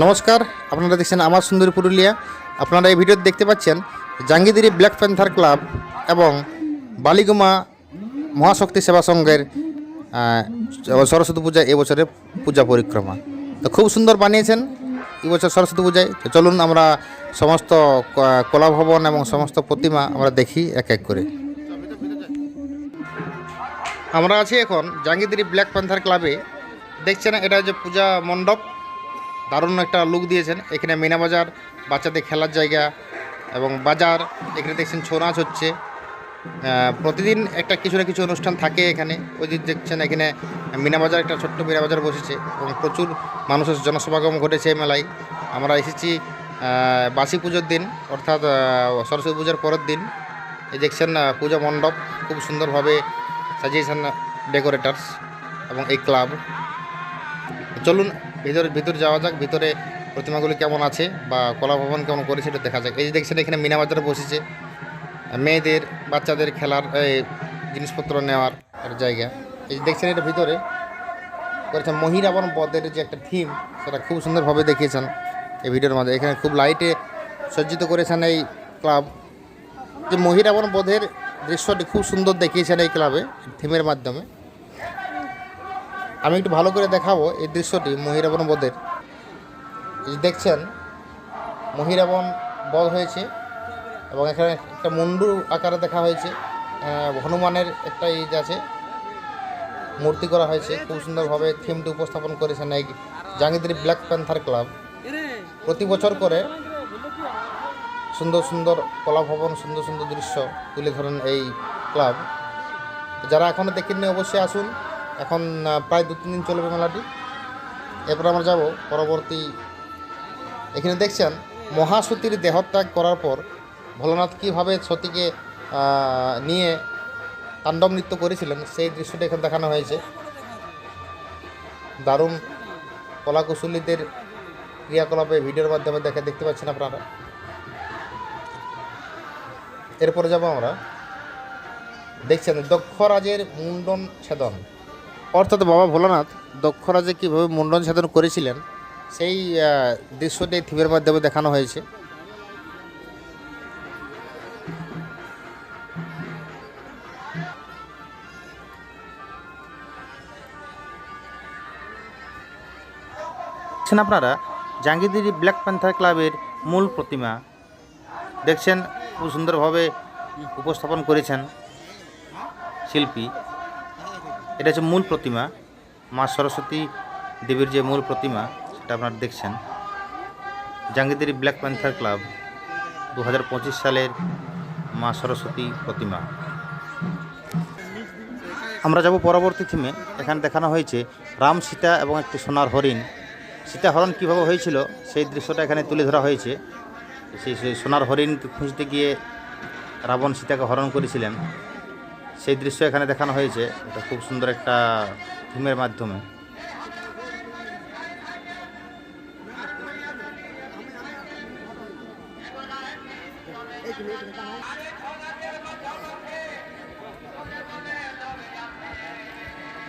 নমস্কার, আপনারা দেখছেন আমার সুন্দর পুরুলিয়া। আপনারা এই ভিডিওতে দেখতে পাচ্ছেন জাঙ্গিদিরি ব্ল্যাক প্যান্থার ক্লাব এবং বালিগুমা মহাশক্তি সেবা সংঘের সরস্বতী পূজা এবছরের পূজা পরিক্রমা। তো খুব সুন্দর বানিয়েছেন এবছর সরস্বতী পূজায়। তো চলুন আমরা সমস্ত কলাভবন এবং সমস্ত প্রতিমা আমরা দেখি এক এক করে। আমরা আছি এখন জাঙ্গিদিরি ব্ল্যাক প্যান্থার ক্লাবে। দেখছেন, এটা হচ্ছে পূজা মণ্ডপ। দারুণ একটা লুক দিয়েছেন। এখানে মিনা বাজার, বাচ্চাদের খেলার জায়গা এবং বাজার, এখানে দেখছেন ছৌ নাচ হচ্ছে। প্রতিদিন একটা কিছু না কিছু অনুষ্ঠান থাকে এখানে। ওই দিক দেখছেন এখানে মিনা বাজার, একটা ছোট্ট মিনা বাজার বসেছে এবং প্রচুর মানুষের জনসমাগম ঘটেছে এই মেলায়। আমরা এসেছি বাসি পুজোর দিন, অর্থাৎ সরস্বতী পূজার পরের দিন। এই দেখছেন পূজা মণ্ডপ, খুব সুন্দরভাবে সাজিয়েছেন ডেকোরেটার্স এবং এই ক্লাব চলুন ভিতরে ভিতরে যাওয়া যাক, ভিতরে প্রতিমাগুলি কেমন আছে বা কলা ভবন কেমন করেছে এটা দেখা যাক। এই যে দেখছেন, এখানে মিনা বাজার বসেছে। মেয়েদের, বাচ্চাদের খেলার জিনিসপত্র নেওয়ার জায়গা। এই যে দেখছেন, এটা ভিতরে করেছেন মহিরাবন বদের যে একটা থিম, সেটা খুব সুন্দরভাবে দেখিয়েছেন এই ভিডিওর মাঝে। এখানে খুব লাইটে সজ্জিত করেছেন এই ক্লাব। যে মহিরাবন বধের দৃশ্যটি খুব সুন্দর দেখিয়েছেন এই ক্লাবে, থিমের মাধ্যমে। আমি একটু ভালো করে দেখাবো এই দৃশ্যটি মহিরাবন বধের। দেখছেন মহিরাবন বধ হয়েছে এবং এখানে একটা মুন্ডু আকারে দেখা হয়েছে। আহ, হনুমানের একটা এই আছে মূর্তি করা হয়েছে। খুব সুন্দরভাবে থিমটি উপস্থাপন করেছেন এই জাঙ্গিদিরি ব্ল্যাক প্যান্থার ক্লাব। প্রতি বছর করে সুন্দর সুন্দর কলাভবন সুন্দর সুন্দর দৃশ্য তুলে ধরেন এই ক্লাব। যারা এখনও দেখেননি অবশ্যই আসুন। এখন প্রায় দু তিন দিন চলবে মেলাটি। এরপর আমরা যাব পরবর্তী। এখানে দেখছেন, মহাসতীর দেহত্যাগ করার পর ভোলানাথ কীভাবে সতীকে নিয়ে তাণ্ডব নৃত্য করেছিলেন, সেই দৃশ্যটা এখানে দেখানো হয়েছে। দারুণ কলাকুশলীদের ক্রিয়াকলাপে ভিডিওর মাধ্যমে দেখে দেখতে পাচ্ছেন আপনারা। এরপরে যাব আমরা। দেখছেন দক্ষরাজের মুন্ডন ছেদন। অর্থাৎ বাবা ভোলানাথ দক্ষরাজে কীভাবে মুন্ডন সাধন করেছিলেন, সেই দৃশ্যটি থিমের মাধ্যমে দেখানো হয়েছে। আপনারা? জাঙ্গিদিরি ব্ল্যাক প্যান্থার ক্লাবের মূল প্রতিমা। দেখছেন, খুব সুন্দরভাবে উপস্থাপন করেছেন শিল্পী। এটা হচ্ছে মূল প্রতিমা। মা সরস্বতী দেবীর যে মূল প্রতিমা, সেটা আপনারা দেখছেন। জাঙ্গিদিরি ব্ল্যাক প্যান্থার ক্লাব দু হাজার পঁচিশ সালের মা সরস্বতী প্রতিমা। আমরা যাব পরবর্তী থিমে। এখানে দেখানো হয়েছে রাম সীতা এবং একটি সোনার হরিণ। সীতা হরণ কীভাবে হয়েছিল, সেই দৃশ্যটা এখানে তুলে ধরা হয়েছে। সেই সেই সোনার হরিণকে খুঁজতে গিয়ে রাবণ সীতাকে হরণ করেছিলেন। সেই দৃশ্য এখানে দেখানো হয়েছে। এটা খুব সুন্দর একটা থিমের মাধ্যমে।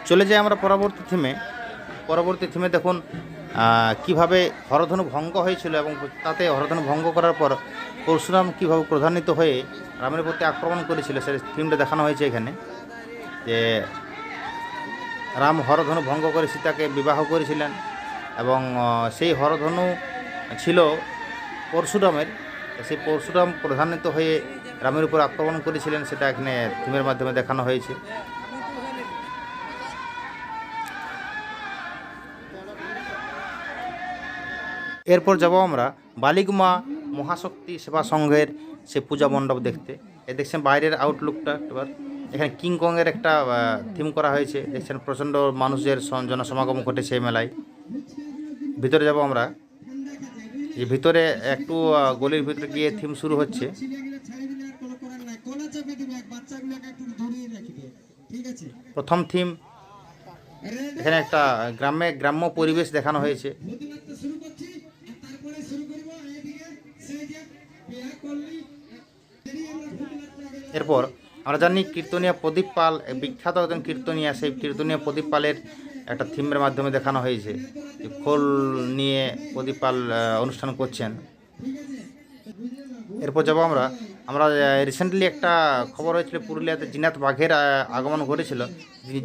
চলে যাই আমরা পরবর্তী থিমে। পরবর্তী থিমে দেখুন কীভাবে হরধনু ভঙ্গ হয়েছিল এবং তাতে হরধনু ভঙ্গ করার পর পরশুরাম কীভাবে প্রধান্বিত হয়ে রামের প্রতি আক্রমণ করেছিল সে ফিল্মটা দেখানো হয়েছে এখানে, যে রাম হরধনু ভঙ্গ করে সীতাকে বিবাহ করেছিলেন এবং সেই হরধনু ছিল পরশুরামের সেই পরশুরাম প্রধান্বিত হয়ে রামের উপর আক্রমণ করেছিলেন, সেটা এখানে থিমের মাধ্যমে দেখানো হয়েছে। এরপর যাব আমরা বালিগুমা মহাশক্তি সেবা সংঘের সে পূজা মণ্ডপ দেখতে। এ দেখছেন বাইরের আউটলুকটা একবার এখানে কিংকংয়ের একটা থিম করা হয়েছে। দেখছেন প্রচণ্ড মানুষের জনসমাগম ঘটেছে এই মেলায়। ভিতরে যাব আমরা। যে ভিতরে একটু গলির ভিতরে গিয়ে থিম শুরু হচ্ছে। প্রথম থিম এখানে একটা গ্রামে গ্রাম্য পরিবেশ দেখানো হয়েছে। এরপর আমরা জানি কীর্তনিয়া প্রদীপ পাল বিখ্যাত একজন কীর্তনিয়া, সেই কীর্তনিয়া প্রদীপ পালের একটা থিমের মাধ্যমে দেখানো হয়েছে যে খোল নিয়ে প্রদীপ পাল অনুষ্ঠান করছেন। এরপর যাব আমরা আমরা রিসেন্টলি একটা খবর হয়েছিল পুরুলিয়াতে, জিনাত বাঘের আগমন ঘটেছিল।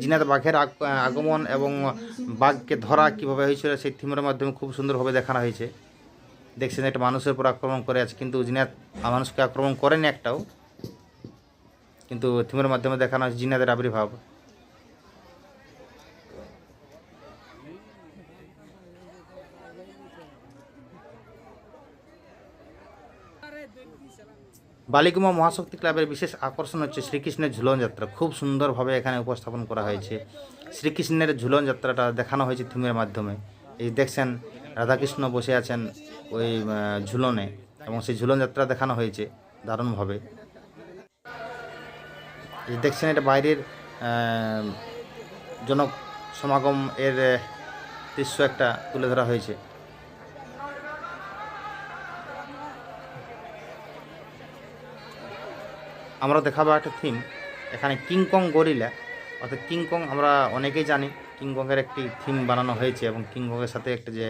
জিনাত বাঘের আগ- আগমন এবং বাঘকে ধরা কীভাবে হয়েছিল, সেই থিমের মাধ্যমে খুব সুন্দরভাবে দেখানো হয়েছে। দেখছেন, একটা মানুষের উপর আক্রমণ করে আছে, কিন্তু জিনাত মানুষকে আক্রমণ করেনি একটাও। কিন্তু থিমের মাধ্যমে দেখানো হয়েছে জিনাতের আবির্ভাব বালিকুমা মহাশক্তি ক্লাবের বিশেষ আকর্ষণ হচ্ছে শ্রীকৃষ্ণের ঝুলন যাত্রা। খুব সুন্দরভাবে এখানে উপস্থাপন করা হয়েছে। শ্রীকৃষ্ণের ঝুলন যাত্রাটা দেখানো হয়েছে থিমের মাধ্যমে। এই দেখছেন, রাধাকৃষ্ণ বসে আছেন ওই ঝুলনে এবং সেই ঝুলন যাত্রা দেখানো হয়েছে দারুণভাবে। দেখছেন এটা বাইরের জনক সমাগম এর দৃশ্য একটা তুলে ধরা হয়েছে। আমরা দেখাবো একটা থিম এখানে কিংকং গরিলা অর্থাৎ কিংকং আমরা অনেকেই জানি কিংকংয়ের একটি থিম বানানো হয়েছে এবং কিংকংয়ের সাথে একটা যে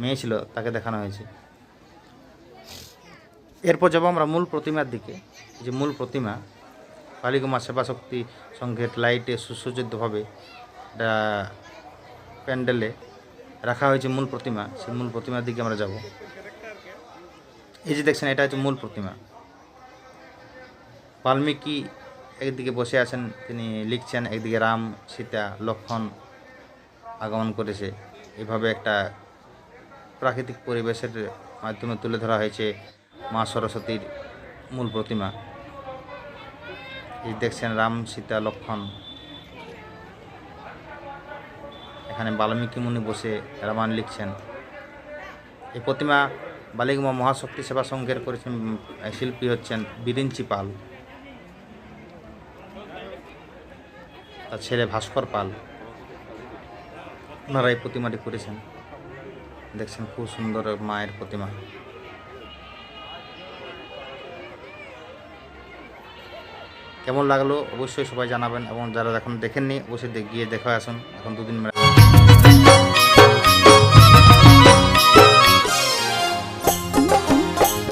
মেয়ে ছিল, তাকে দেখানো হয়েছে। এরপর যাব আমরা মূল প্রতিমার দিকে। যে মূল প্রতিমা কালীকুমা সেবা শক্তি সংঘের লাইটে সুসজ্জিতভাবে প্যান্ডেলে রাখা হয়েছে মূল প্রতিমা। সেই মূল প্রতিমার দিকে আমরা যাব। এই যে দেখছেন, এটা হচ্ছে মূল প্রতিমা। বাল্মীকি একদিকে বসে আছেন, তিনি লিখছেন, একদিকে রাম, সীতা, লক্ষণ আগমন করেছে। এভাবে একটা প্রাকৃতিক পরিবেশের মাধ্যমে তুলে ধরা হয়েছে মা সরস্বতীর মূল প্রতিমা। এই দেখছেন রাম সীতা লক্ষণ। এখানে বাল্মীকি মুনি বসে রামায়ণ লিখছেন। এই প্রতিমা বালিগমা মহাশক্তি সেবা সংঘের করেছেন শিল্পী হচ্ছেন বিরিঞ্চি পাল। তার ছেলে ভাস্কর পাল। ওনারা এই প্রতিমাটি করেছেন। দেখছেন খুব সুন্দর মায়ের প্রতিমা। কেমন লাগল অবশ্যই সবাই জানাবেন এবং যারা এখন দেখেননি, অবশ্যই গিয়ে দেখা আসুন। এখন দুদিন মেলা